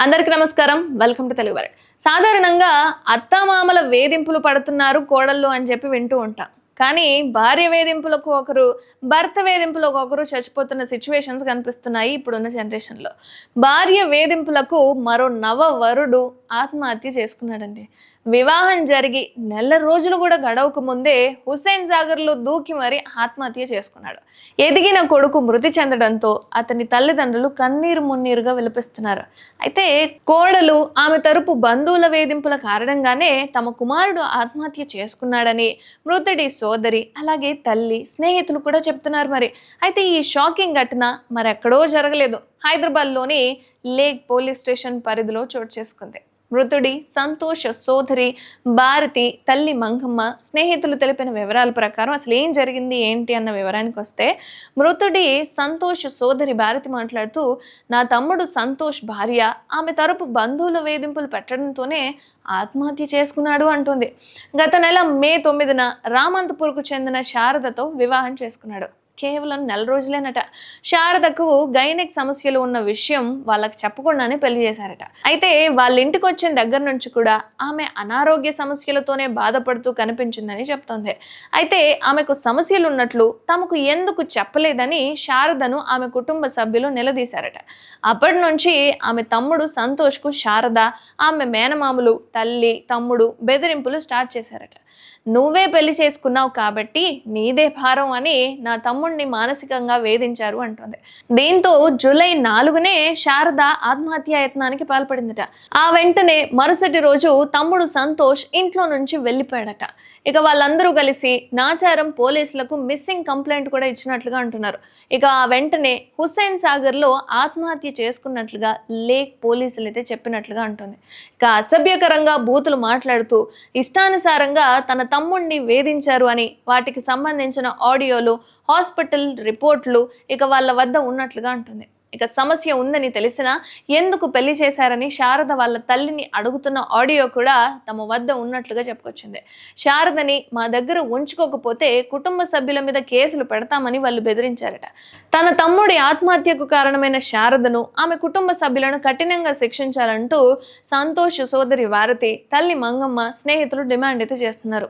అందరికి నమస్కారం. Welcome to Telugu world. సాధారణంగా అత్తమామల వేధింపులు పడుతున్నారు కోడళ్ళు అని చెప్పి వింటూ ఉంటాం. కానీ భార్య వేధింపులకు ఒకరు భర్త వేధింపులకు ఒకరు చచ్చిపోతున్న సిచ్యువేషన్స్ కనిపిస్తున్నాయి ఇప్పుడున్న జనరేషన్లో భార్య వేధింపులకు మరో నవ వరుడు ఆత్మహత్య చేసుకున్నాడండి. వివాహం జరిగి నెల రోజులు కూడా గడవక ముందే హుస్సేన్ సాగర్లో దూకి మరీ ఆత్మహత్య చేసుకున్నాడు. ఎదిగిన కొడుకు మృతి చెందడంతో అతని తల్లిదండ్రులు కన్నీరు మున్నీరుగా విలపిస్తున్నారు. అయితే కోడలు ఆమె తరపు బంధువుల వేధింపుల కారణంగానే తమ కుమారుడు ఆత్మహత్య చేసుకున్నాడని మృతుడి సోదరి అలాగే తల్లి స్నేహితులు కూడా చెప్తున్నారు మరి. అయితే ఈ షాకింగ్ ఘటన మరెక్కడో జరగలేదు. హైదరాబాద్లోని లేక్ పోలీస్ స్టేషన్ పరిధిలో చోటు చేసుకుంది. మృతుడి సంతోష్ సోదరి భారతి తల్లి మంగమ్మ స్నేహితులు తెలిపిన వివరాల ప్రకారం అసలు ఏం జరిగింది ఏంటి అన్న వివరానికి వస్తే మృతుడి సంతోష్ సోదరి భారతి మాట్లాడుతూ నా తమ్ముడు సంతోష్ భార్య ఆమె తరపు బంధువుల వేధింపులు పెట్టడంతోనే ఆత్మహత్య చేసుకున్నాడు అంటుంది. గత నెల మే తొమ్మిదిన రామంతపూర్కు చెందిన శారదతో వివాహం చేసుకున్నాడు. కేవలం నెల రోజులేనట. శారదకు గైనెక్ సమస్యలు ఉన్న విషయం వాళ్ళకి చెప్పకుండానే పెళ్ళి చేశారట. అయితే వాళ్ళ ఇంటికి వచ్చిన దగ్గర నుంచి కూడా ఆమె అనారోగ్య సమస్యలతోనే బాధపడుతూ కనిపించిందని చెప్తోంది. అయితే ఆమెకు సమస్యలు ఉన్నట్లు తమకు ఎందుకు చెప్పలేదని శారదను ఆమె కుటుంబ సభ్యులు నిలదీశారట. అప్పటి నుంచి ఆమె తమ్ముడు సంతోష్కు శారద ఆమె మేనమామలు తల్లి తమ్ముడు బెదిరింపులు స్టార్ట్ చేశారట. నువ్వే పెళ్ళి చేసుకున్నావు కాబట్టి నీదే భారం అని నా తమ్ముడిని మానసికంగా వేధించారు అంటుంది. దీంతో జూలై నాలుగునే శారద ఆత్మహత్య యత్నానికి పాల్పడిందట. ఆ వెంటనే మరుసటి రోజు తమ్ముడు సంతోష్ ఇంట్లో నుంచి వెళ్ళిపోయాడట. ఇక వాళ్ళందరూ కలిసి నాచారం పోలీసులకు మిస్సింగ్ కంప్లైంట్ కూడా ఇచ్చినట్లుగా అంటున్నారు. ఇక ఆ వెంటనే హుస్సేన్ సాగర్లో ఆత్మహత్య చేసుకున్నట్లుగా లేక్ పోలీసులు అయితే చెప్పినట్లుగా అంటుంది. ఇక అసభ్యకరంగా బూతులు మాట్లాడుతూ ఇష్టానుసారంగా తన తమ్ముడిని వేధించారు అని వాటికి సంబంధించిన ఆడియోలు హాస్పిటల్ రిపోర్ట్లు ఇక వాళ్ళ వద్ద ఉన్నట్లుగా అంటుంది. ఇక సమస్య ఉందని తెలిసినా ఎందుకు పెళ్ళి చేశారని శారద వాళ్ళ తల్లిని అడుగుతున్న ఆడియో కూడా తమ వద్ద ఉన్నట్లుగా చెప్పుకొచ్చింది. శారదని మా దగ్గర ఉంచుకోకపోతే కుటుంబ సభ్యుల మీద కేసులు పెడతామని వాళ్ళు బెదిరించారట. తన తమ్ముడి ఆత్మహత్యకు కారణమైన శారదను ఆమె కుటుంబ సభ్యులను కఠినంగా శిక్షించాలంటూ సంతోష్ సోదరి వారతి తల్లి మంగమ్మ స్నేహితులు డిమాండ్ అయితే చేస్తున్నారు.